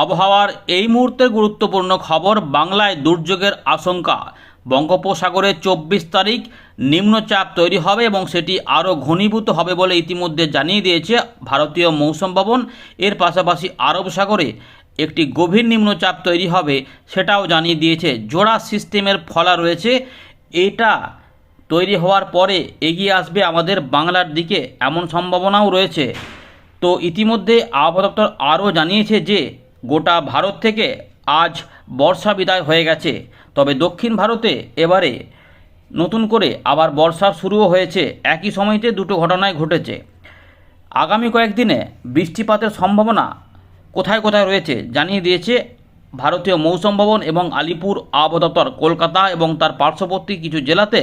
আবহাওয়ার এই মুহূর্তে গুরুত্বপূর্ণ খবর বাংলায় দুর্যোগের আশঙ্কা। বঙ্গোপসাগরে চব্বিশ তারিখ নিম্নচাপ তৈরি হবে এবং সেটি আরও ঘনীভূত হবে বলে ইতিমধ্যে জানিয়ে দিয়েছে ভারতীয় মৌসুম ভবন। এর পাশাপাশি আরব সাগরে একটি গভীর নিম্নচাপ তৈরি হবে সেটাও জানিয়ে দিয়েছে। জোড়া সিস্টেমের ফলা রয়েছে। এটা তৈরি হওয়ার পরে এগিয়ে আসবে আমাদের বাংলার দিকে। এমন সম্ভাবনাও রয়েছে। তো ইতিমধ্যে আবহাওয়া দপ্তর আরও জানিয়েছে যে গোটা ভারত থেকে আজ বর্ষা বিদায় হয়ে গেছে। তবে দক্ষিণ ভারতে এবারে নতুন করে আবার বর্ষা শুরুও হয়েছে। একই সময়তে দুটো ঘটনায় ঘটেছে। আগামী কয়েকদিনে বৃষ্টিপাতের সম্ভাবনা কোথায় কোথায় রয়েছে জানিয়ে দিয়েছে ভারতীয় মৌসুম ভবন এবং আলিপুর আবহাওয়া দপ্তর। কলকাতা এবং তার পার্শ্ববর্তী কিছু জেলাতে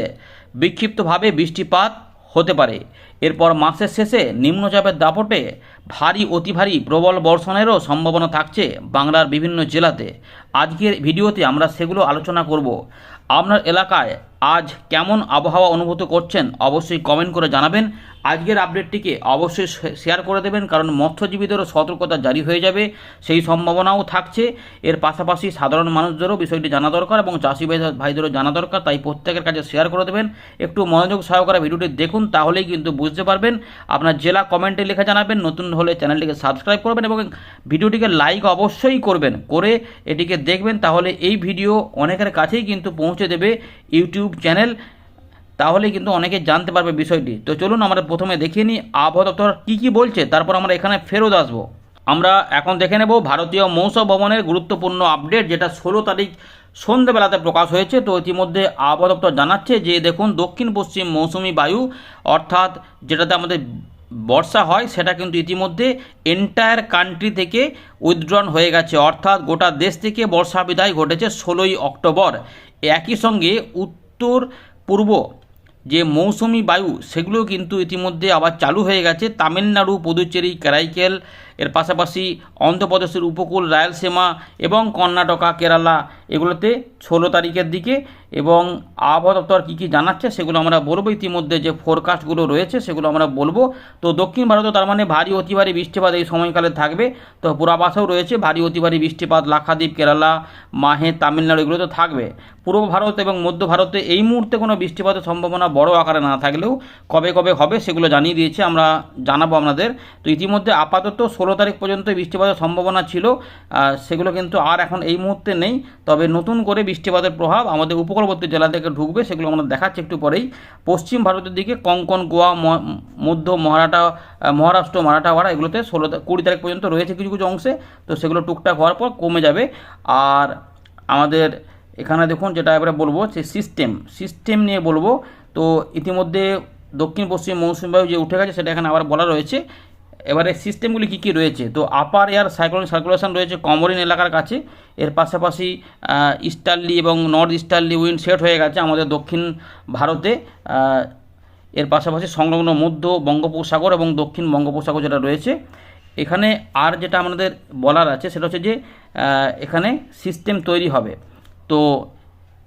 বিক্ষিপ্তভাবে বৃষ্টিপাত হতে পারে। এরপর মাসের শেষে নিম্নচাপের দাপটে ভারী, অতি ভারী প্রবল বর্ষণেরও সম্ভাবনা থাকছে বাংলার বিভিন্ন জেলাতে। আজকের ভিডিওতে আমরা সেগুলো আলোচনা করব। আপনার এলাকায় আজ কেমন আবহাওয়া অনুভূত করছেন অবশ্যই কমেন্ট করে জানাবেন। আজকের আপডেটটিকে অবশ্যই শেয়ার করে দেবেন, কারণ মৎস্যজীবীদেরও সতর্কতা জারি হয়ে যাবে, সেই সম্ভাবনাও থাকছে। এর পাশাপাশি সাধারণ মানুষদেরও বিষয়টি জানা দরকার এবং চাষি ভাই- ভাইদেরও জানা দরকার, তাই প্রত্যেকের কাছে শেয়ার করে দেবেন। একটু মনোযোগ সহকারে ভিডিওটি দেখুন, তাহলেই কিন্তু বুঝতে পারবেন। আপনার জেলা কমেন্টে লিখে জানাবেন, নতুন হলে চ্যানেলটিকে সাবস্ক্রাইব করবেন এবং ভিডিওটিকে লাইক অবশ্যই করবেন। করে এটিকে দেখবেন, তাহলে এই ভিডিও অনেকের কাছেই কিন্তু পৌঁছে দেবে ইউটিউব চ্যানেল। তাহলে কিন্তু অনেকে জানতে পারবে বিষয়টি। তো চলুন, আমরা প্রথমে দেখিয়ে নিই আবহাওয়া দপ্তর কী কী বলছে। তারপর আমরা এখানে ফেরত আসব। আমরা এখন দেখে নেব, ভারতীয় মৌসুম ভবনের গুরুত্বপূর্ণ আপডেট, যেটা ষোলো তারিখ সন্ধ্যেবেলাতে প্রকাশ হয়েছে। তো ইতিমধ্যে আবহাওয়া দপ্তর জানাচ্ছে যে, দেখুন, দক্ষিণ পশ্চিম মৌসুমি বায়ু, অর্থাৎ যেটাতে আমাদের বর্ষা হয়, সেটা কিন্তু ইতিমধ্যে এন্টায়ার কান্ট্রি থেকে উইথড্রন হয়ে গেছে। অর্থাৎ গোটা দেশ থেকে বর্ষা বিদায় ঘটেছে ষোলোই অক্টোবর। একই সঙ্গে উত্তর, পূর্ব যে মৌসুমি বায়ু সেগুলো কিন্তু ইতিমধ্যে আবার চালু হয়ে গেছে। তামিলনাড়ু, পুদুচেরি কারাইকেল এর পাশাপাশি অন্ধ্রপ্রদেশের উপকূল রায়লসীমা এবং কর্ণাটকা, কেরালা, এগুলোতে ষোলো তারিখের দিকে এবং আবহাওয়া দপ্তর কী কী জানাচ্ছে সেগুলো আমরা বলব। ইতিমধ্যে যে ফোরকাস্টগুলো রয়েছে সেগুলো আমরা বলব। তো দক্ষিণ ভারতে তার মানে ভারী অতি ভারী বৃষ্টিপাত এই সময়কালে থাকবে। তো পূর্বাভাসেও রয়েছে ভারী অতি ভারী বৃষ্টিপাত লাক্ষাদ্বীপ, কেরালা, মাহে, তামিলনাড়ু এগুলো তো থাকবে। পূর্ব ভারত এবং মধ্য ভারতে এই মুহূর্তে কোনো বৃষ্টিপাতের সম্ভাবনা বড় আকারে না থাকলেও কবে কবে হবে সেগুলো জানিয়ে দিয়েছে, আমরা জানাব আপনাদের। তো ইতিমধ্যে আপাতত ষোলো তারিখ পর্যন্ত বৃষ্টিপাতের সম্ভাবনা ছিল সেগুলো কিন্তু আর এখন এই মুহূর্তে নেই। তবে নতুন করে বৃষ্টিপাতের প্রভাব আমাদের উপকূলবর্তী জেলা থেকে ঢুকবে, সেগুলো আমরা দেখাচ্ছি একটু পরেই। পশ্চিম ভারতের দিকে কঙ্কন, গোয়া মধ্য মহারাটা মহারাষ্ট্র, মারাঠাওয়াড়া, এগুলোতে ষোলো কুড়ি তারিখ পর্যন্ত রয়েছে কিছু কিছু অংশে, তো সেগুলো টুকটাক হওয়ার পর কমে যাবে। আর আমাদের এখানে দেখুন যেটা এবারে বলব সে সিস্টেম সিস্টেম নিয়ে বলব, তো ইতিমধ্যে দক্ষিণ পশ্চিম মৌসুমী বায়ু যে উঠে গেছে সেটা এখানে আবার বলা রয়েছে এবারে সিস্টেমগুলি কী কী রয়েছে? তো আপার এয়ার সাইক্লোন সার্কুলেশন রয়েছে কমরিন এলাকার কাছে। এর পাশাপাশি ইস্টার্লি এবং নর্থ ইস্টার্লি উইন্ড সেট হয়ে গেছে আমাদের দক্ষিণ ভারতে। এর পাশাপাশি সংলগ্ন মধ্য বঙ্গোপসাগর এবং দক্ষিণ বঙ্গোপসাগর যেটা রয়েছে। এখানে আর যেটা আমাদের বলার আছে, সেটা হচ্ছে যে এখানে সিস্টেম তৈরি হবে। তো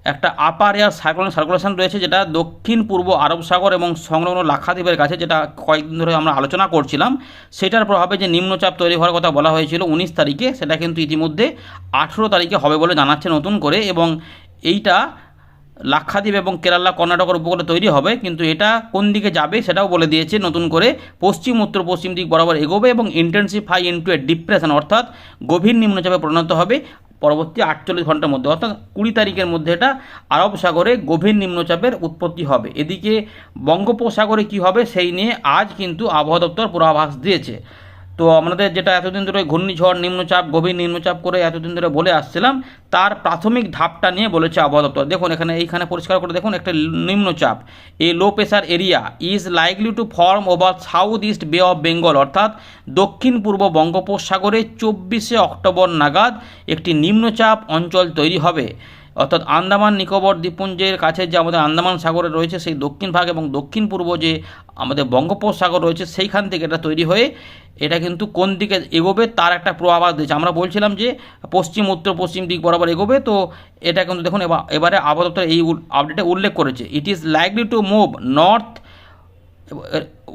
একটা আপার এয়ার সাইক্লোন সার্কুলেশন রয়েছে যেটা দক্ষিণ পূর্ব আরব সাগর এবং সংলগ্ন লাক্ষাদ্বীপের কাছে, যেটা কয়েকদিন ধরে আমরা আলোচনা করছিলাম। সেটার প্রভাবে যে নিম্নচাপ তৈরি হওয়ার কথা বলা হয়েছিল উনিশ তারিখে, সেটা কিন্তু ইতিমধ্যে আঠেরো তারিখে হবে বলে জানাচ্ছে নতুন করে এবং এইটা লাক্ষাদ্বীপ এবং কেরালা, কর্ণাটকের উপকূলে তৈরি হবে। কিন্তু এটা কোন দিকে যাবে সেটাও বলে দিয়েছে নতুন করে পশ্চিম, উত্তর, পশ্চিম দিক বরাবর এগোবে এবং ইন্টেন্সিফাই ইন্টু এ ডিপ্রেশন অর্থাৎ গভীর নিম্নচাপে পরিণত হবে। পরবর্তী আটচল্লিশ ঘণ্টার মধ্যে, অর্থাৎ কুড়ি তারিখের মধ্যে এটা আরব সাগরে গভীর নিম্নচাপের উৎপত্তি হবে। এদিকে বঙ্গোপসাগরে কি হবে সেই নিয়ে আজ কিন্তু আবহাওয়া দপ্তর পূর্বাভাস দিয়েছে। তো আমাদের যেটা এতদিন ধরে ঘূর্ণিঝড়, নিম্নচাপ, গভীর নিম্নচাপ করে এতদিন ধরে বলে আসছিলাম, তার প্রাথমিক ধাপটা নিয়ে বলেছে আবহাওয়া দপ্তর। দেখুন, এখানে, এইখানে পরিষ্কার করে দেখুন, একটা নিম্নচাপ। এই low pressure area is likely to form over south east bay of Bengal অর্থাৎ দক্ষিণ পূর্ব বঙ্গোপসাগরে চব্বিশে অক্টোবর নাগাদ একটি নিম্নচাপ অঞ্চল তৈরি হবে। অর্থাৎ আন্দামান, নিকোবর, দ্বীপপুঞ্জের কাছে যে আমাদের আন্দামান সাগরে রয়েছে, সেই দক্ষিণ ভাগ এবং দক্ষিণ পূর্ব যে আমাদের বঙ্গোপসাগর রয়েছে, সেইখান থেকে এটা তৈরি হয়ে এটা কিন্তু কোন দিকে এগোবে তার একটা প্রভাব দিয়েছে। আমরা বলছিলাম যে পশ্চিম, উত্তর, পশ্চিম দিক বরাবর এগোবে, তো এটা কিন্তু দেখুন এবা- এবারে আপাতত এই আপডেটে উল্লেখ করেছে। It is likely to move north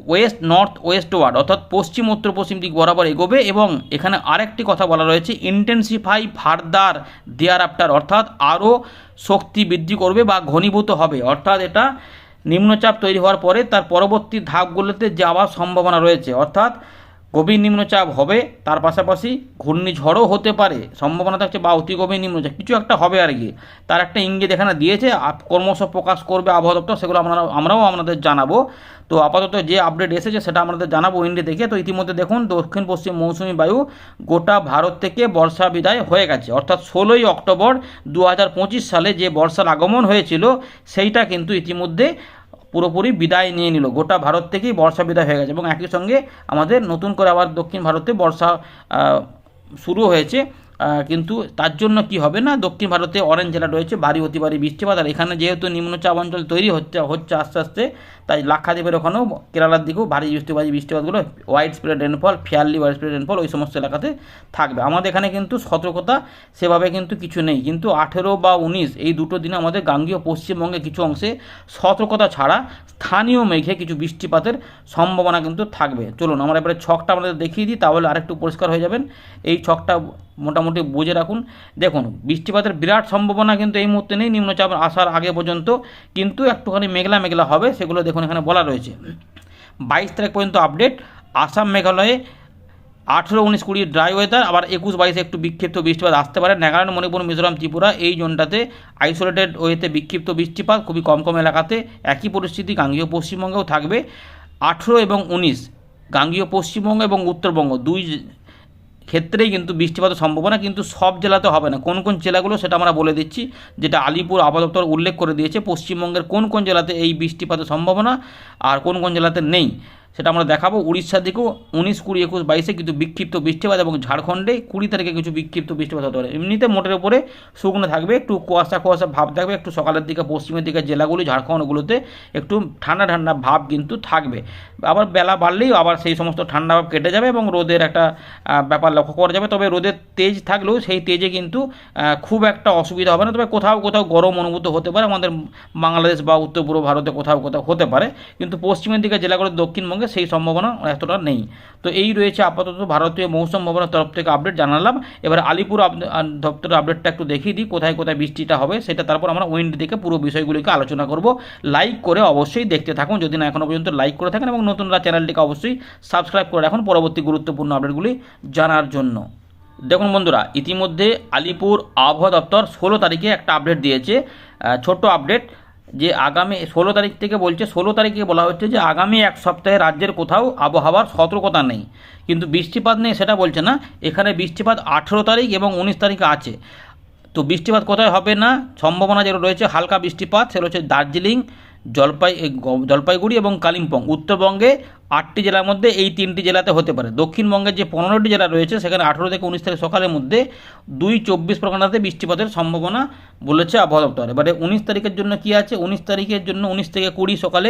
west north west ward অর্থাৎ পশ্চিম, উত্তর, পশ্চিম দিক বরাবর এগোবে এবং এখানে আরেকটি কথা বলা রয়েছে ইন্টেন্সিফাই ফার্দার দেয়ার আফটার অর্থাৎ আরও শক্তি বৃদ্ধি করবে বা ঘনীভূত হবে। অর্থাৎ এটা নিম্নচাপ তৈরি হওয়ার পরে তার পরবর্তী ধাপগুলোতে যাওয়ার সম্ভাবনা রয়েছে। অর্থাৎ গভীর নিম্নচাপ হবে, তার পাশাপাশি ঘূর্ণিঝড়ও হতে পারে। সম্ভাবনা থাকছে বা অতি গভীর নিম্নচাপ। কিছু একটা হবে আর কি। তার একটা ইঙ্গিত এখানে দিয়েছে ক্রমশ প্রকাশ করবে আবহাওয়া দপ্তর, সেগুলো আমরা আমরাও আপনাদের জানাব। তো আপাতত যে আপডেট এসেছে, সেটা আমাদের জানাব উইন্ডে দেখে তো ইতিমধ্যে দেখুন, দক্ষিণ পশ্চিম মৌসুমি বায়ু গোটা ভারত থেকে বর্ষা বিদায় হয়ে গেছে। অর্থাৎ ষোলোই অক্টোবর দু হাজার পঁচিশ সালে যে বর্ষার আগমন হয়েছিল, সেইটা কিন্তু ইতিমধ্যে পুরোপুরি বিদায় নিয়ে নিল। গোটা ভারত থেকেই বর্ষা বিদায় হয়ে গেছে এবং একই সঙ্গে আমাদের নতুন করে আবার দক্ষিণ ভারতে বর্ষা শুরু হয়েছে। কিন্তু তার জন্য কি হবে না? দক্ষিণ ভারতে অরেঞ্জ জেলা রয়েছে, ভারী অতি ভারী বৃষ্টিপাত আর এখানে যেহেতু নিম্নচাপ অঞ্চল তৈরি হচ্ছে হচ্ছে আস্তে আস্তে, তাই লাক্ষাদ্বীপের ওখানেও কেরালার দিকেও ভারী বৃষ্টিবাজি বৃষ্টিপাতগুলো wide spread rainfall fairly wide spread rainfall ওই সমস্ত এলাকাতে থাকবে। আমাদের এখানে কিন্তু সতর্কতা সেভাবে কিন্তু কিছু নেই। কিন্তু আঠেরো বা উনিশ এই দুটো দিনে আমাদের গাঙ্গীয় পশ্চিমবঙ্গে কিছু অংশে সতর্কতা ছাড়া স্থানীয় মেঘে কিছু বৃষ্টিপাতের সম্ভাবনা কিন্তু থাকবে। চলুন, আমরা এবারে ছকটা আমাদের দেখিয়ে দিই, তাহলে আরেকটু পরিষ্কার হয়ে যাবেন। এই ছকটা মোটামুটি বুঝে রাখুন। দেখুন, বৃষ্টিপাতের বিরাট সম্ভাবনা কিন্তু এই মুহূর্তে নেই, নিম্নচাপ আসার আগে পর্যন্ত কিন্তু একটুখানি মেঘলা মেঘলা হবে, সেগুলো দেখুন এখানে বলা রয়েছে। বাইশ তারিখ পর্যন্ত আপডেট, আসাম মেঘালয়ে আঠেরো উনিশ কুড়ি ড্রাই ওয়েদার, আবার একুশ বাইশে একটু বিক্ষিপ্ত বৃষ্টিপাত আসতে পারে। নাগাল্যান্ড, মণিপুর, মিজোরাম, ত্রিপুরা এই জোনটাতে আইসোলেটেড ওয়েতে বিক্ষিপ্ত বৃষ্টিপাত, খুবই কম কম এলাকাতে একই পরিস্থিতি গাঙ্গীয় পশ্চিমবঙ্গেও থাকবে। আঠেরো এবং উনিশ, গাঙ্গীয় পশ্চিমবঙ্গ এবং উত্তরবঙ্গ, দুই ক্ষেত্রেই কিন্তু বৃষ্টিপাতের সম্ভাবনা কিন্তু সব জেলাতে হবে না। কোন কোন জেলাগুলো সেটা আমরা বলে দিচ্ছি, যেটা আলিপুর আবহাওয়া উল্লেখ করে দিয়েছে, পশ্চিমবঙ্গের কোন কোন জেলাতে এই বৃষ্টিপাতের সম্ভাবনা আর কোন কোন জেলাতে নেই। সেটা আমরা দেখাবো। উড়িষ্যার দিকেও উনিশ, কুড়ি, একুশ, বাইশে কিন্তু বিক্ষিপ্ত বৃষ্টিপাত এবং ঝাড়খণ্ডে কুড়ি তারিখে কিছু বিক্ষিপ্ত বৃষ্টিপাত হতে পারে। এমনিতে মোটের উপরে শুকনো থাকবে, একটু কুয়াশা কুয়াশা ভাব থাকবে, একটু সকালের দিকে, পশ্চিমের দিকে জেলাগুলি ঝাড়খণ্ডগুলোতে একটু ঠান্ডা ঠান্ডা ভাব কিন্তু থাকবে। আবার বেলা বাড়লেই আবার সেই সমস্ত ঠান্ডা ভাব কেটে যাবে এবং রোদের একটা ব্যাপার লক্ষ্য করা যাবে। তবে রোদের তেজ থাকলেও সেই তেজে কিন্তু খুব একটা অসুবিধা হবে না। তবে কোথাও কোথাও গরম অনুভূত হতে পারে। আমাদের বাংলাদেশ বা উত্তর পূর্ব ভারতে কোথাও কোথাও হতে পারে। কিন্তু পশ্চিমের দিকে জেলাগুলো দক্ষিণবঙ্গে সেই সম্ভাবনা এতটা নেই। তো এই রয়েছে আপাতত ভারতীয় মৌসুম ভবনের তরফ থেকে আপডেট জানালাম। এবার আলিপুর দপ্তরের আপডেটটা একটু দেখিয়ে দিই, কোথায় কোথায় বৃষ্টিটা হবে সেটা তারপর আমরা উইন্ড থেকে পুরো বিষয়গুলিকে আলোচনা করব। লাইক করে অবশ্যই দেখতে থাকুন। যদি না এখনও পর্যন্ত লাইক করে থাকেন এবং নতুনরা চ্যানেলটিকে অবশ্যই সাবস্ক্রাইব করে রাখুন পরবর্তী গুরুত্বপূর্ণ আপডেটগুলি জানার জন্য। দেখুন বন্ধুরা, ইতিমধ্যে আলিপুর আবহাওয়া দপ্তর ষোলো তারিখে একটা আপডেট দিয়েছে। ছোট্ট আপডেট যে আগামী ষোলো তারিখ থেকে বলছে, ষোলো তারিখে বলা হচ্ছে যে আগামী এক সপ্তাহে রাজ্যের কোথাও আবহাওয়ার সতর্কতা নেই। কিন্তু বৃষ্টিপাত নেই সেটা বলছে না, এখানে বৃষ্টিপাত আঠেরো তারিখ এবং উনিশ তারিখে আছে। তো বৃষ্টিপাত কোথায় হবে না, সম্ভাবনা যেটা রয়েছে, হালকা বৃষ্টিপাত, সেটা হচ্ছে দার্জিলিং জলপাই জলপাইগুড়ি এবং কালিম্পং। উত্তরবঙ্গে আটটি জেলার মধ্যে এই তিনটি জেলাতে হতে পারে। দক্ষিণবঙ্গের যে পনেরোটি জেলা রয়েছে, সেখানে আঠেরো থেকে উনিশ তারিখ সকালের মধ্যে দুই চব্বিশ পরগনাতে বৃষ্টিপাতের সম্ভাবনা বলেছে আবহাওয়া দপ্তর। এবারে উনিশ তারিখের জন্য কি আছে? উনিশ তারিখের জন্য উনিশ থেকে কুড়ি সকালে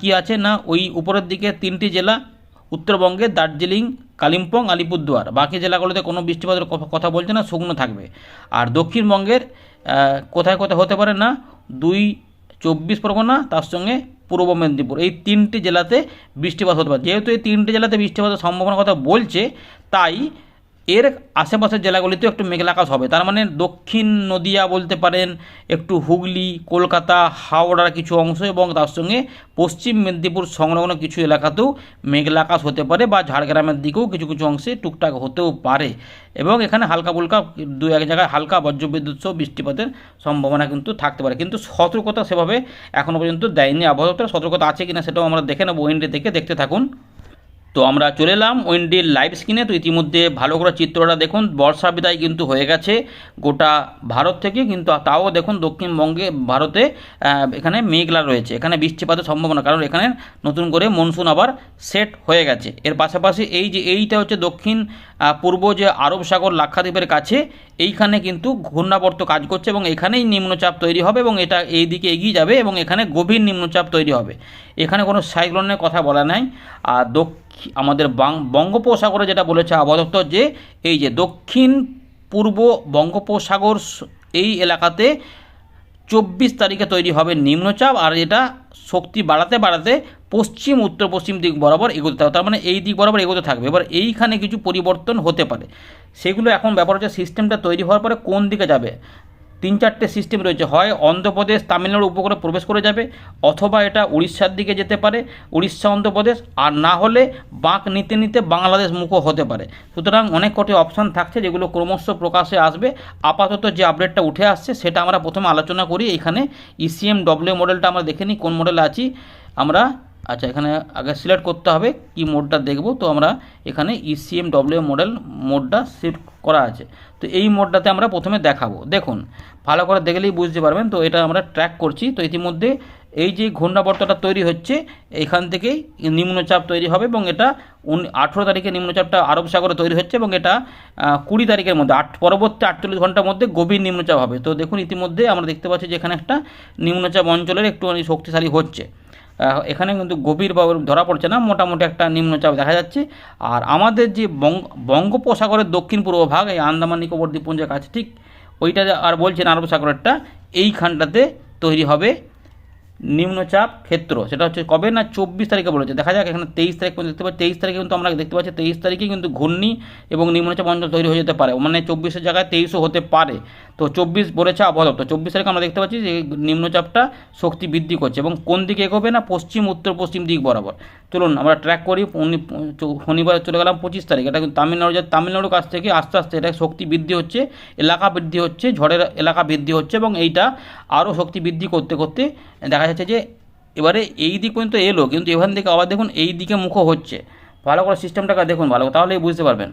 কি আছে? না, ওই উপরের দিকে তিনটি জেলা, উত্তরবঙ্গে দার্জিলিং, কালিম্পং, আলিপুরদুয়ার। বাকি জেলাগুলোতে কোনো বৃষ্টিপাতের কথা বলছে না, শুকনো থাকবে। আর দক্ষিণবঙ্গের কোথায় কোথায় হতে পারে? না, দুই চব্বিশ পরগনা, তার সঙ্গে পূর্ব মেদিনীপুর। এই তিনটি জেলাতে বৃষ্টিপাত হতে পারে। যেহেতু এই তিনটি জেলাতে বৃষ্টিপাতের সম্ভাবনার কথা বলছে, তাই এর আশেপাশের জেলাগুলিতেও একটু মেঘলা আকাশ হবে। তার মানে দক্ষিণ নদিয়া বলতে পারেন, একটু হুগলি, কলকাতা, হাওড়ার কিছু অংশ এবং তার সঙ্গে পশ্চিম মেদিনীপুর সংলগ্ন কিছু এলাকাতেও মেঘলা আকাশ হতে পারে বা ঝাড়গ্রামের দিকেও কিছু কিছু অংশে টুকটাক হতেও পারে এবং এখানে হালকা ফুলকা দু এক জায়গায় হালকা বজ্রবিদ্যুৎ সহ বৃষ্টিপাতের সম্ভাবনা কিন্তু থাকতে পারে। কিন্তু সতর্কতা সেভাবে এখনও পর্যন্ত দেয়নি। আবহাওয়া সতর্কতা আছে কিনা সেটাও আমরা দেখে নেব। উইন্ডে থেকে দেখতে থাকুন। তো আমরা চলে এলাম উইন্ডির লাইভ স্ক্রিনে তো ইতিমধ্যে ভালো করে চিত্রটা দেখুন। বর্ষা বিদায় কিন্তু হয়ে গেছে গোটা ভারত থেকে। কিন্তু তাও দেখুন দক্ষিণবঙ্গে, ভারতে এখানে মেঘলা রয়েছে। এখানে বৃষ্টিপাতের সম্ভাবনা, কারণ এখানে নতুন করে মনসুন আবার সেট হয়ে গেছে। এর পাশাপাশি এই যে, এইটা হচ্ছে দক্ষিণ পূর্ব যে আরব সাগর লাক্ষাদ্বীপের কাছে, এইখানে কিন্তু ঘূর্ণাবর্ত কাজ করছে এবং এখানেই নিম্নচাপ তৈরি হবে এবং এটা এই দিকে এগিয়ে যাবে এবং এখানে গভীর নিম্নচাপ তৈরি হবে। এখানে কোনো সাইক্লোনের কথা বলা নাই। আর দক্ষিণ আমাদের বঙ্গোপসাগরে যেটা বলেছে আবহাওয়া দপ্তর যে, এই যে দক্ষিণ পূর্ব বঙ্গোপসাগর এই এলাকাতে চব্বিশ তারিখে তৈরি হবে নিম্নচাপ আর এটা শক্তি বাড়াতে বাড়াতে পশ্চিম উত্তর পশ্চিম দিক বরাবর এগোতে থাকবে তার মানে এই দিক বরাবর এগোতে থাকবে। এবার এইখানে কিছু পরিবর্তন হতে পারে। সেগুলো এখন ব্যাপার হচ্ছে সিস্টেমটা তৈরি হওয়ার পরে কোন দিকে যাবে? তিন চারটে সিস্টেম রয়েছে। হয় অন্ধ্রপ্রদেশ, তামিলনাড়ু উপকূলে প্রবেশ করে যাবে, অথবা এটা উড়িষ্যার দিকে যেতে পারে, উড়িষ্যা, অন্ধ্রপ্রদেশ, আর না হলে বাঁক নিতে নিতে বাংলাদেশ মুখও হতে পারে। সুতরাং অনেক কটি অপশান থাকছে যেগুলো ক্রমশ প্রকাশে আসবে। আপাতত যে আপডেটটা উঠে আসছে, সেটা আমরা প্রথমে আলোচনা করি। এখানে ইসিএম ডব্লিউ মডেলটা আমরা দেখে নিই, কোন মডেলে আছি। আমরা আচ্ছা এখানে আগে সিলেক্ট করতে হবে কি মোডটা দেখব। তো আমরা এখানে ইসিএম ডব্লিউ মডেল মোডটা সিলেক্ট করা আছে। তো এই মোডটাতে আমরা প্রথমে দেখাবো। দেখুন, ভালো করে দেখলেই বুঝতে পারবেন। তো এটা আমরা ট্র্যাক করছি। তো ইতিমধ্যে এই যে ঘূর্ণাবর্তটা তৈরি হচ্ছে, এখান থেকেই নিম্নচাপ তৈরি হবে এবং এটা আঠেরো তারিখে নিম্নচাপটা আরব সাগরে তৈরি হচ্ছে এবং এটা কুড়ি তারিখের মধ্যে, আট, পরবর্তী আটচল্লিশ ঘণ্টার মধ্যে গভীর নিম্নচাপ হবে। তো দেখুন, ইতিমধ্যে আমরা দেখতে পাচ্ছি যে এখানে একটা নিম্নচাপ অঞ্চলের একটুখানি শক্তিশালী হচ্ছে। এখানে কিন্তু গভীর বা ধরা পড়ছে না, মোটামুটি একটা নিম্নচাপ দেখা যাচ্ছে। আর আমাদের যে বঙ্গ, বঙ্গোপসাগরের দক্ষিণ পূর্ব ভাগ, এই আন্দামান নিকোবর দ্বীপপুঞ্জের কাছে ঠিক ওইটা আর বলছেন আরব সাগরেরটা, এইখানটাতে তৈরি হবে নিম্নচাপ ক্ষেত্র, সেটা হচ্ছে কবে না চব্বিশ তারিখে বলেছে। দেখা যাক, এখানে তেইশ তারিখ পর্যন্ত দেখতে পাচ্ছি। তেইশ তারিখে কিন্তু আমরা দেখতে পাচ্ছি, তেইশ তারিখে কিন্তু ঘূর্ণি এবং নিম্নচাপ অঞ্চল তৈরি হয়ে যেতে পারে। মানে চব্বিশের জায়গায় তেইশও হতে পারে। তো চব্বিশ বলেছে আবহাওয়া দপ্তর। চব্বিশ তারিখে আমরা দেখতে পাচ্ছি যে নিম্নচাপটা শক্তি বৃদ্ধি করছে এবং কোন দিকে এগোবে না পশ্চিম, উত্তর, পশ্চিম দিক বরাবর। চলুন আমরা ট্র্যাক করি শনিবার চলে গেলাম পঁচিশ তারিখ। এটা তামিলনাড়ু তামিলনাড়ুর কাছ থেকে আস্তে আস্তে এটা শক্তি বৃদ্ধি হচ্ছে, এলাকা বৃদ্ধি হচ্ছে, ঝড়ের এলাকা বৃদ্ধি হচ্ছে এবং এইটা আরও শক্তি বৃদ্ধি করতে করতে দেখা যাচ্ছে যে এবারে এই দিক পর্যন্ত এলো, কিন্তু এখান থেকে আবার দেখুন এই দিকে মুখ হচ্ছে। ভালো করে সিস্টেমটাকে দেখুন ভালো তাহলেই বুঝতে পারবেন।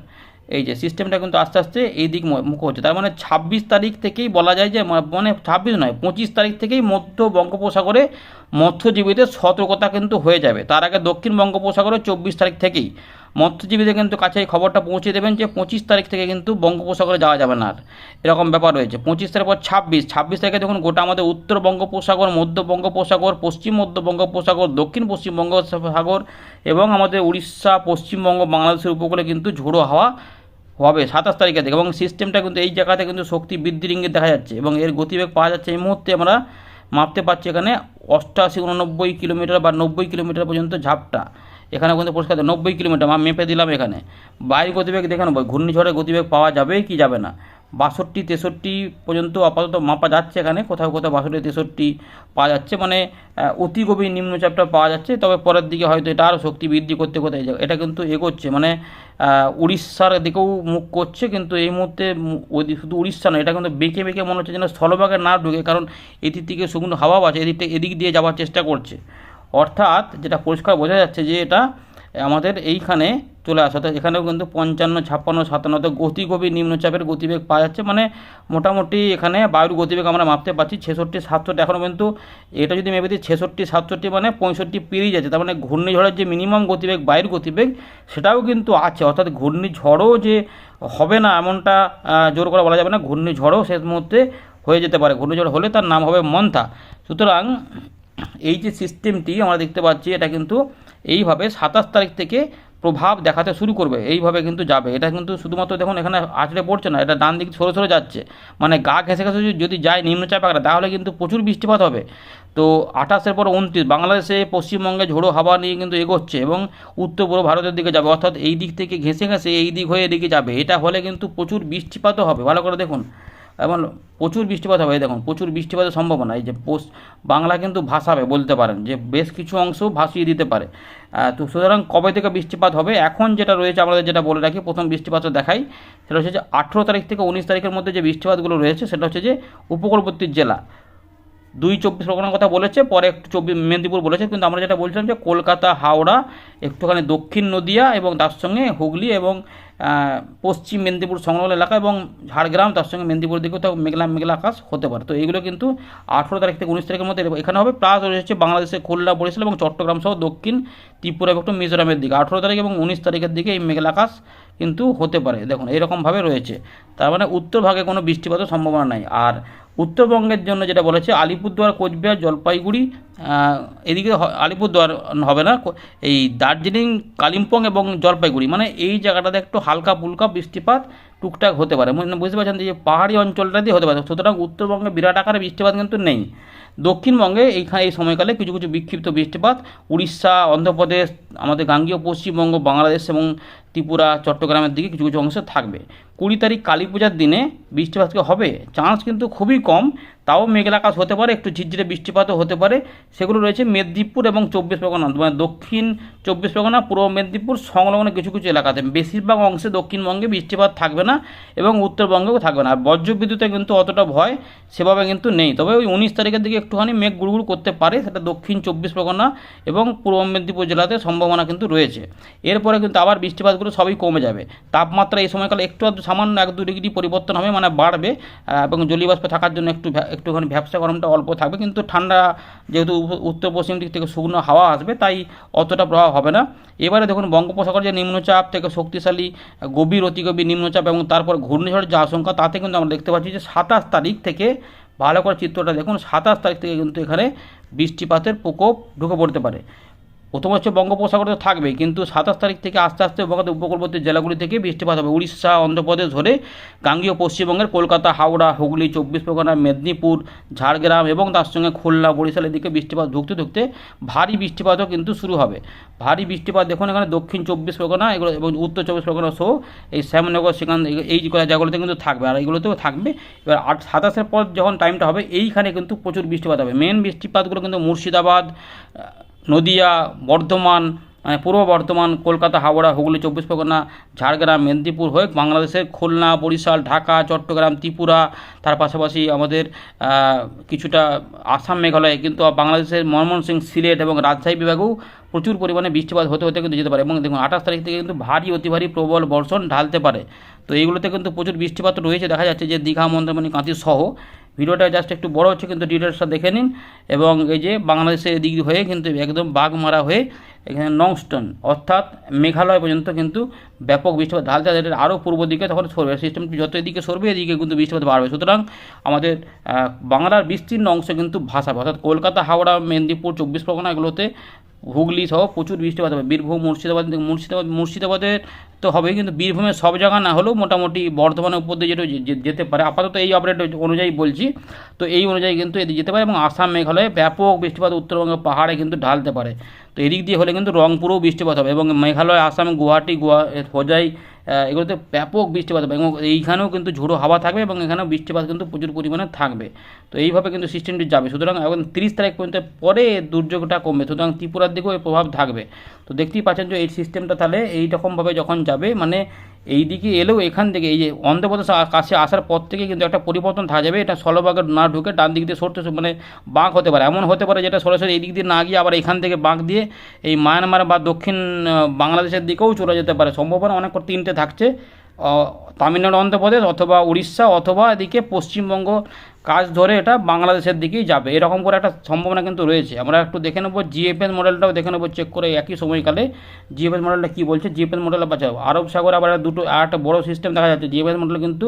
এই যে সিস্টেমটা কিন্তু আস্তে আস্তে এই দিক মুখ হচ্ছে। তার মানে ছাব্বিশ তারিখ থেকেই বলা যায় যে মানে ছাব্বিশ নয়, পঁচিশ তারিখ থেকেই মধ্য বঙ্গোপসাগরে মৎস্যজীবীদের সতর্কতা কিন্তু হয়ে যাবে। তার আগে দক্ষিণ বঙ্গোপসাগরে চব্বিশ তারিখ থেকেই। মৎস্যজীবীদের কিন্তু কাছে এই খবরটা পৌঁছে দেবেন যে পঁচিশ তারিখ থেকে কিন্তু বঙ্গোপসাগরে যাওয়া যাবে না। আর এরকম ব্যাপার রয়েছে। পঁচিশ তারিখ পর ছাব্বিশ। ছাব্বিশ তারিখে দেখুন গোটা আমাদের উত্তর বঙ্গোপসাগর, মধ্য বঙ্গোপসাগর, পশ্চিম মধ্য বঙ্গোপসাগর, দক্ষিণ পশ্চিম বঙ্গোপসাগর এবং আমাদের উড়িষ্যা পশ্চিমবঙ্গ বাংলাদেশের উপকূলে কিন্তু ঝোড়ো হাওয়া হবে সাতাশ তারিখে থেকে এবং সিস্টেমটা কিন্তু এই জায়গাতে কিন্তু শক্তি বৃদ্ধির ইঙ্গিত দেখা যাচ্ছে এবং এর গতিবেগ পাওয়া যাচ্ছে। এই মুহূর্তে আমরা মাপতে পারছি এখানে অষ্টাশি, উননব্বই কিলোমিটার বা নব্বই কিলোমিটার পর্যন্ত ঝাপটা। এখানে কিন্তু পরিষ্কার নব্বই কিলোমিটার, মা মেপে দিলাম এখানে। বায়ু গতিবেগ দেখে নেব ঘূর্ণিঝড়ের গতিবেগ পাওয়া যাবে কি যাবে না? বাষট্টি, তেষট্টি পর্যন্ত আপাতত মাপা যাচ্ছে এখানে, কোথাও কোথাও বাষট্টি, তেষট্টি পাওয়া যাচ্ছে। মানে অতি গভীর নিম্নচাপটা পাওয়া যাচ্ছে, তবে পরের দিকে হয়তো এটা আরও শক্তি বৃদ্ধি করতে করতে এটা কিন্তু এগোচ্ছে। মানে উড়িষ্যার দিকেও মুখ করছে, কিন্তু এই মুহূর্তে শুধু উড়িষ্যা নয়, এটা কিন্তু বেঁকে বেঁকে মনে হচ্ছে যেন স্থলভাগে না ঢুকে, কারণ এদিক থেকে শুকনো হাওয়া আছে, এদিকটা এদিক দিয়ে যাওয়ার চেষ্টা করছে। অর্থাৎ যেটা পরিষ্কার বোঝা যাচ্ছে যে এটা আমাদের এইখানে চলে আসে, অর্থাৎ এখানেও কিন্তু পঞ্চান্ন, ছাপ্পান্ন সাতান্নতে গতি গভীর নিম্নচাপের গতিবেগ পাওয়া যাচ্ছে। মানে মোটামুটি এখানে বায়ুর গতিবেগ আমরা মাপতে পারছি ছেষট্টি, সাতষট্টি। এখনও কিন্তু এটা যদি মেপে দিই, ছেষট্টি, সাতষট্টি মানে পঁয়ষট্টি পেরিয়ে যাচ্ছে। তার মানে ঘূর্ণিঝড়ের যে মিনিমাম গতিবেগ, বায়ুর গতিবেগ, সেটাও কিন্তু আছে। অর্থাৎ ঘূর্ণিঝড়ও যে হবে না এমনটা জোর করে বলা যাবে না, ঘূর্ণিঝড়ও শেষ মুহূর্তে হয়ে যেতে পারে। ঘূর্ণিঝড় হলে তার নাম হবে মন্থা। সুতরাং এই যে সিস্টেমটি আমরা দেখতে পাচ্ছি, এটা কিন্তু এইভাবে সাতাশ তারিখ থেকে প্রভাব দেখাতে শুরু করবে। এইভাবে কিন্তু যাবে। এটা কিন্তু শুধুমাত্র দেখুন, এখানে আছড়ে পড়ছে না, এটা ডান দিক সরে সরে যাচ্ছে। মানে গা ঘেঁষে ঘেঁষে যদি- যায় নিম্নচাপ আকারে, তাহলে কিন্তু প্রচুর বৃষ্টিপাত হবে। তো আঠাশের পর উনত্রিশ, বাংলাদেশে পশ্চিমবঙ্গে ঝোড়ো হাওয়া নিয়ে কিন্তু এগোচ্ছে এবং উত্তর পূর্ব ভারতের দিকে যাবে। অর্থাৎ এই দিক থেকে ঘেঁষে ঘেঁষে এই দিক হয়ে এদিকে যাবে। এটা হলে কিন্তু প্রচুর বৃষ্টিপাতও হবে। ভালো করে দেখুন। এবং প্রচুর বৃষ্টিপাত হবে দেখুন, প্রচুর বৃষ্টিপাতের সম্ভাবনা এই যে পোস্ট, বাংলা কিন্তু ভাসাবে বলতে পারেন, যে বেশ কিছু অংশ ভাসিয়ে দিতে পারে। তো সুতরাং কবে থেকে বৃষ্টিপাত হবে, এখন যেটা রয়েছে, আমাদের যেটা বলে রাখি, প্রথম বৃষ্টিপাতটা দেখাই, সেটা হচ্ছে যে আঠেরো তারিখ থেকে উনিশ তারিখের মধ্যে যে বৃষ্টিপাতগুলো রয়েছে, সেটা হচ্ছে যে উপকূলবর্তী জেলা। দুই চব্বিশ পরগনার কথা বলেছে, পরে একটু চব্বিশ, মেদিনীপুর বলেছে, কিন্তু আমরা যেটা বলছিলাম যে কলকাতা, হাওড়া, একটুখানি দক্ষিণ নদিয়া এবং তার সঙ্গে হুগলি এবং পশ্চিম মেদিনীপুর সংলগ্ন এলাকা এবং ঝাড়গ্রাম, তার সঙ্গে মেদিনীপুর দিকেও তো মেঘলা মেঘলা আকাশ হতে পারে। তো এইগুলো কিন্তু আঠেরো তারিখ থেকে উনিশ তারিখের মধ্যে এখানে হবে। প্লাস রয়েছে বাংলাদেশের খুলনা, বরিশাল এবং চট্টগ্রাম সহ দক্ষিণ ত্রিপুরা এবং একটু মিজোরামের দিকে। আঠেরো তারিখ এবং উনিশ তারিখের দিকে এই মেঘলা আকাশ কিন্তু হতে পারে। দেখুন, এরকমভাবে রয়েছে। তার মানে উত্তর ভাগে কোনো বৃষ্টিপাতের সম্ভাবনা নাই। আর উত্তরবঙ্গের জন্য যেটা বলেছে, আলিপুরদুয়ার, কোচবিহার, জলপাইগুড়ি এদিকে আলিপুরদুয়ার হবে না এই দার্জিলিং, কালিম্পং এবং জলপাইগুড়ি। মানে এই জায়গাটাতে একটু হালকা ফুলকা বৃষ্টিপাত টুকটাক হতে পারে। মানে বুঝতে পারছেন যে পাহাড়ি অঞ্চলটা দিয়ে হতে পারে। সুতরাং উত্তরবঙ্গে বিরাট আকারে বৃষ্টিপাত কিন্তু নেই। দক্ষিণবঙ্গে এইখানে এই সময়কালে কিছু কিছু বিক্ষিপ্ত বৃষ্টিপাত। উড়িষ্যা, অন্ধ্রপ্রদেশ, আমাদের গাঙ্গীয় পশ্চিমবঙ্গ, বাংলাদেশ এবং ত্রিপুরা, চট্টগ্রামের দিকে কিছু কিছু অংশ থাকবে। কুড়ি তারিখ কালী পূজার দিনে বৃষ্টিপাতকে হবে? চান্স কিন্তু খুবই কম। তাও মেঘলা আকাশ হতে পারে, একটু ঝিরঝিরে বৃষ্টিপাতও হতে পারে। সেগুলো রয়েছে মেদিনীপুর এবং চব্বিশ পরগনা মানে দক্ষিণ চব্বিশ পরগনা, পূর্ব মেদিনীপুর সংলগ্ন কিছু কিছু এলাকাতে। বেশিরভাগ অংশে দক্ষিণবঙ্গে বৃষ্টিপাত থাকবে না এবং উত্তরবঙ্গেও থাকবে না। আর বজ্রবিদ্যুতে কিন্তু অতটা ভয় সেভাবে কিন্তু নেই। তবে ওই উনিশ তারিখের দিকে একটুখানি মেঘ গুড়গুড় করতে পারে, সেটা দক্ষিণ চব্বিশ পরগনা এবং পূর্ব মেদিনীপুর জেলাতে সম্ভাবনা কিন্তু রয়েছে। এরপরে কিন্তু আবার বৃষ্টিপাতগুলো সবই কমে যাবে। তাপমাত্রা এই সময়কালে একটু সামান্য এক দু ডিগ্রি পরিবর্তন হবে মানে বাড়বে এবং জলীয়বাষ্প থাকার জন্য একটু একটুখানি ভ্যাবসা গরমটা অল্প থাকবে, কিন্তু ঠান্ডা যেহেতু উত্তর পশ্চিম দিক থেকে শুকনো হাওয়া আসবে, তাই অতটা প্রভাব হবে না। এবারে দেখুন, বঙ্গোপসাগর যে নিম্নচাপ থেকে শক্তিশালী, গভীর, অতি গভীর নিম্নচাপ এবং তারপর ঘূর্ণিঝড়ের যে আশঙ্কা, তাতে কিন্তু আমরা দেখতে পাচ্ছি যে সাতাশ তারিখ থেকে, ভালো করে চিত্রটা দেখুন, সাতাশ তারিখ থেকে কিন্তু এখানে বৃষ্টিপাতের প্রকোপ ঢুকে পড়তে পারে। প্রথম হচ্ছে বঙ্গোপসাগর তো থাকবেই, কিন্তু সাতাশ তারিখ থেকে আস্তে আস্তে বঙ্গোপসাগর উপকূলবর্তী জেলাগুলি থেকে বৃষ্টিপাত হবে। উড়িষ্যা, অন্ধ্রপ্রদেশ ধরে গাঙ্গীয় পশ্চিমবঙ্গের কলকাতা, হাওড়া, হুগলি, চব্বিশ পরগনা, মেদিনীপুর, ঝাড়গ্রাম এবং তার সঙ্গে খুলনা, বরিশালের দিকে বৃষ্টিপাত ঢুকতে ঢুকতে ভারী বৃষ্টিপাতও কিন্তু শুরু হবে। ভারী বৃষ্টিপাত দেখুন এখানে দক্ষিণ চব্বিশ পরগনা এগুলো এবং উত্তর চব্বিশ পরগনা সহ এই শ্যামনগর, সেখান এই জায়গাগুলোতে কিন্তু থাকবে আর এইগুলোতেও থাকবে। এবার আট, সাতাশের পর যখন টাইমটা হবে, এইখানে কিন্তু প্রচুর বৃষ্টিপাত হবে। মেন বৃষ্টিপাতগুলো কিন্তু মুর্শিদাবাদ নদিয়া, বর্ধমান মানে পূর্ব বর্ধমান, কলকাতা, হাওড়া, হুগলি, চব্বিশ পরগনা, ঝাড়গ্রাম, মেদিনীপুর হয়ে বাংলাদেশের খুলনা, বরিশাল, ঢাকা, চট্টগ্রাম, ত্রিপুরা, তার পাশাপাশি আমাদের কিছুটা আসাম, মেঘালয়, কিন্তু বাংলাদেশের ময়মনসিংহ সিলেট এবং রাজশাহী বিভাগেও প্রচুর পরিমাণে বৃষ্টিপাত হতে হতে কিন্তু যেতে পারে। এবং দেখুন, আঠাশ তারিখ থেকে কিন্তু ভারী, অতি ভারী প্রবল বর্ষণ ঢালতে পারে। তো এইগুলোতে কিন্তু প্রচুর বৃষ্টিপাত রয়েছে। দেখা যাচ্ছে যে দীঘা, মন্দারমণি, কাঁথি সহ ভিডিওটা জাস্ট একটু বড় হচ্ছে, কিন্তু ডিটেলসটা দেখে নিন। এবং এই যে বাংলাদেশের দিক হয়ে কিন্তু একদম বাঘ মারা হয়ে এখানে নংস্টন, অর্থাৎ মেঘালয় পর্যন্ত কিন্তু ব্যাপক বৃষ্টিপাত। ঢালতে ঢালতে আরও পূর্ব দিকে তখন সরবে সিস্টেমটি যত এদিকে সরবে, এদিকে কিন্তু বৃষ্টিপাত বাড়বে। সুতরাং আমাদের বাংলার বিস্তীর্ণ অংশ কিন্তু ভাসাবে। অর্থাৎ কলকাতা, হাওড়া, মেদিনীপুর, চব্বিশ পরগনা এগুলোতে হুগলি সহ প্রচুর বৃষ্টিপাত হবে। বীরভূম, মুর্শিদাবাদ মুর্শিদাবাদ মুর্শিদাবাদের তো হবেই, কিন্তু বীরভূমের সব জায়গা না হলেও মোটামুটি বর্ধমানের উপর দিয়ে যেটা যেতে পারে। আপাতত এই আপডেট অনুযায়ী বলছি। তো এই অনুযায়ী কিন্তু এদিকে যেতে পারে এবং আসাম, মেঘালয়ে ব্যাপক বৃষ্টিপাত উত্তরবঙ্গের পাহাড়ে কিন্তু ঢালতে পারে। তো এদিক দিয়ে হলে কিন্তু রংপুরেও বৃষ্টিপাত হবে এবং মেঘালয়, আসাম, গুয়াহাটি, গুয়া হোজাই এগুলোতে ব্যাপক বৃষ্টিপাত হবে এবং এইখানেও কিন্তু ঝোড়ো হাওয়া থাকবে এবং এখানেও বৃষ্টিপাত কিন্তু প্রচুর পরিমাণে থাকবে। তো এইভাবে কিন্তু সিস্টেমটি যাবে। সুতরাং এখন তিরিশ তারিখ পর্যন্ত পরে দুর্যোগটা কমবে। সুতরাং ত্রিপুরার দিকেও এর প্রভাব থাকবে। তো দেখতেই পাচ্ছেন যে এই সিস্টেমটা তাহলে এইরকমভাবে যখন যাবে মানে এই দিকে এলেও এখান থেকে এই যে অন্ধ্রপ্রদেশ কাছে আসার পর থেকে কিন্তু একটা পরিবর্তন থাকা যাবে। এটা স্থলভাগে না ঢুকে ডান দিক দিয়ে সরতে মানে বাঁক হতে পারে। এমন হতে পারে যেটা সরাসরি এই দিক দিয়ে না গিয়ে আবার এখান থেকে বাঁক দিয়ে এই মায়ানমার বা দক্ষিণ বাংলাদেশের দিকেও চলে যেতে পারে। সম্ভাবনা অনেক তিনটে থাকছে। তামিলনাড়ু, অন্ধ্রপ্রদেশ অথবা উড়িষ্যা অথবা এদিকে পশ্চিমবঙ্গ কাজ ধরে এটা বাংলাদেশের দিকেই যাবে। এরকম করে একটা সম্ভাবনা কিন্তু রয়েছে। আমরা একটু দেখে নেব জিএফএস মডেলটাও দেখে নেব চেক করে একই সময়কালে। জিএফএস মডেলটা কী বলছে? জিএফএস মডেল বাঁচাও। আরব সাগর আবার দুটো আর একটা বড় সিস্টেম দেখা যাচ্ছে। জিএফএস মডেল কিন্তু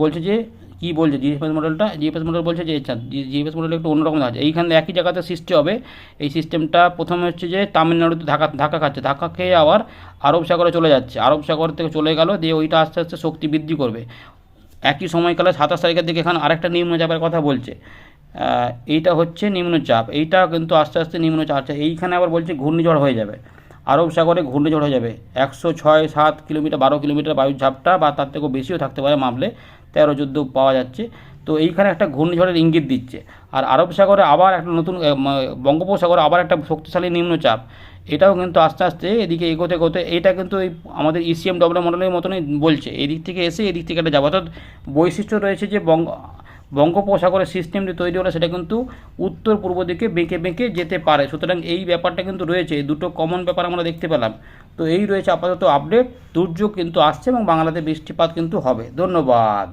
বলছে যে, কী বলছে জিএফএস মডেলটা? জিএফএস মডেল বলছে যে জিএফএস মডেল একটু অন্যরকম আছে এইখানে একই জায়গাতে সৃষ্টি হবে। এই সিস্টেমটা প্রথমে হচ্ছে যে তামিলনাড়ুতে ধাক্কা ধাক্কা খাচ্ছে। ধাক্কা খেয়ে আবার আরব সাগরে চলে যাচ্ছে। আরব সাগর থেকে চলে গেল। দিয়ে ওইটা আস্তে আস্তে শক্তি বৃদ্ধি করবে। একই সময়কালে সাতাশ তারিখের দিকে এখানে আরেকটা নিম্নচাপের কথা বলছে। এইটা হচ্ছে নিম্নচাপ। এইটা কিন্তু আস্তে আস্তে নিম্নচাপ। আচ্ছা এইখানে আবার বলছে ঘূর্ণিঝড় হয়ে যাবে। আরব সাগরে ঘূর্ণিঝড় হয়ে যাবে। একশো ছয় সাত কিলোমিটার, বারো কিলোমিটার বায়ুর ঝাপটা বা তার থেকেও বেশিও থাকতে পারে মাপলে। তেরো, চোদ্দ পাওয়া যাচ্ছে। তো এইখানে একটা ঘূর্ণিঝড়ের ইঙ্গিত দিচ্ছে। আর আরব সাগরে আবার একটা নতুন বঙ্গোপসাগরে আবার একটা শক্তিশালী নিম্নচাপ। এটাও কিন্তু আস্তে আস্তে এদিকে এগোতে এগোতে এটা কিন্তু এই আমাদের E ইসিএম ডব্লিউ মডেলের মতনই বলছে। এদিক থেকে এসে এদিক থেকে এটা যাবে। অর্থাৎ বৈশিষ্ট্য রয়েছে যে বঙ্গ, বঙ্গোপসাগরের সিস্টেমটি তৈরি হলে সেটা কিন্তু উত্তর পূর্ব দিকে বেঁকে বেঁকে যেতে পারে। সুতরাং এই ব্যাপারটা কিন্তু রয়েছে। দুটো কমন ব্যাপার আমরা দেখতে পেলাম। তো এই রয়েছে আপাতত আপডেট দুর্যোগ কিন্তু আসছে এবং বাংলাতে বৃষ্টিপাত কিন্তু হবে। ধন্যবাদ।